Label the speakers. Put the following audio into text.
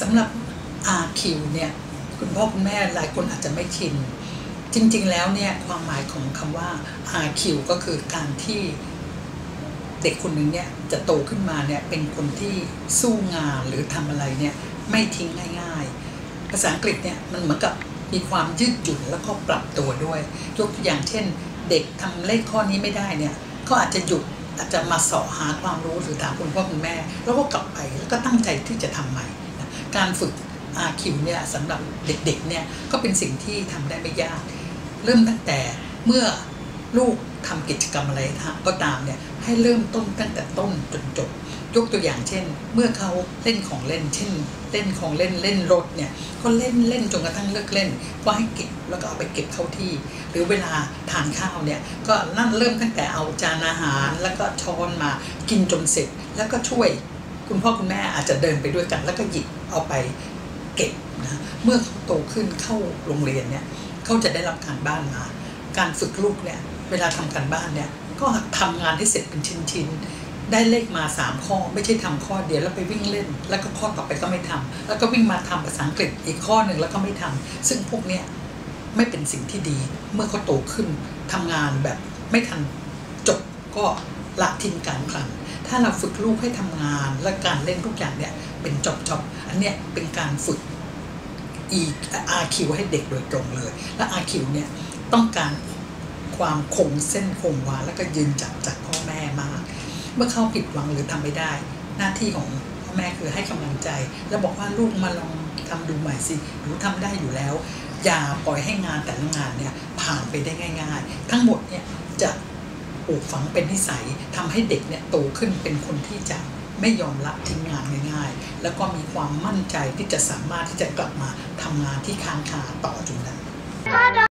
Speaker 1: สำหรับ RQ เนี่ยคุณพ่อคุณแม่หลายคนอาจจะไม่ชิน จริงๆแล้วเนี่ยความหมายของคำว่า RQ ก็คือการที่เด็กคนหนึ่งเนี่ยจะโตขึ้นมาเนี่ยเป็นคนที่สู้งานหรือทำอะไรเนี่ยไม่ทิ้งง่าย ๆ ภาษาอังกฤษเนี่ยมันเหมือนกับมีความยืดหยุ่นแล้วก็ปรับตัวด้วย ยกตัวอย่างเช่น เด็กทำเลขข้อนี้ไม่ได้เนี่ยเขาอาจจะหยุดอาจจะมาเสาะหาความรู้หรือถามคุณพ่อคุณแม่ แล้วก็กลับไปแล้วก็ตั้งใจที่จะทำใหม่ การฝึก RQ เนี่ยสำหรับเด็กๆเนี่ยก็เป็นสิ่งที่ทำได้ไม่ยาก เริ่มตั้งแต่เมื่อลูกทำกิจกรรมอะไรก็ตามเนี่ยให้เริ่มต้นตั้งแต่ต้นจนจบ ยกตัวอย่างเช่น เมื่อเขาเล่นของเล่น เช่น เล่นของเล่นเล่นรถเนี่ยก็เล่นเล่นจนกระทั่งเลิกเล่นก็ให้เก็บแล้วก็เอาไปเก็บเข้าที่ หรือเวลาทานข้าวเนี่ยก็นั่นเริ่มตั้งแต่เอาจานอาหารแล้วก็ช้อนมากินจนเสร็จแล้วก็ช่วย คุณพ่อคุณแม่อาจจะเดินไปด้วยกัน แล้วก็หยิบเอาไปเก็บนะเมื่อเขาโตขึ้นเข้าโรงเรียนเนี่ยเขาจะได้รับการบ้านมา การฝึกลูกเนี่ยเวลาทำการบ้านเนี่ยก็ทำงานให้เสร็จเป็นชิ้นๆ ได้เลขมา 3 ข้อ ไม่ใช่ทำข้อเดียวแล้วไปวิ่งเล่น แล้วก็ข้อต่อไปก็ไม่ทำแล้วก็วิ่งมาทำภาษาอังกฤษอีกข้อหนึ่งแล้วก็ไม่ทำซึ่งพวกเนี้ยไม่เป็นสิ่งที่ดีเมื่อเขาโตขึ้นทำงานแบบไม่ทันจบก็ ละทิ้งการคลัง ถ้าเราฝึกลูกให้ทำงานและการเล่นทุกอย่างเนี่ยเป็นจบจบอันเนี้ยเป็นการฝึก E RQ ให้เด็กโดยตรงเลย และ RQ เนี่ยต้องการความคงเส้นคงวาแล้วก็ยืนจับจากพ่อแม่มาก เมื่อเขาผิดหวังหรือทำไม่ได้ หน้าที่ของพ่อแม่คือให้กำลังใจ แล้วบอกว่าลูกมาลองทำดูใหม่สิหนูทำได้อยู่แล้ว อย่าปล่อยให้งานแต่ละงานเนี่ยผ่านไปได้ง่าย ๆ ทั้งหมดเนี่ยจะ ปลูกฝังเป็นนิสัยทำให้เด็กเนี่ยโตขึ้นเป็นคนที่จะไม่ยอมละทิ้งงานง่ายๆ แล้วก็มีความมั่นใจที่จะสามารถที่จะกลับมาทำงานที่ค้างคาต่อจนได้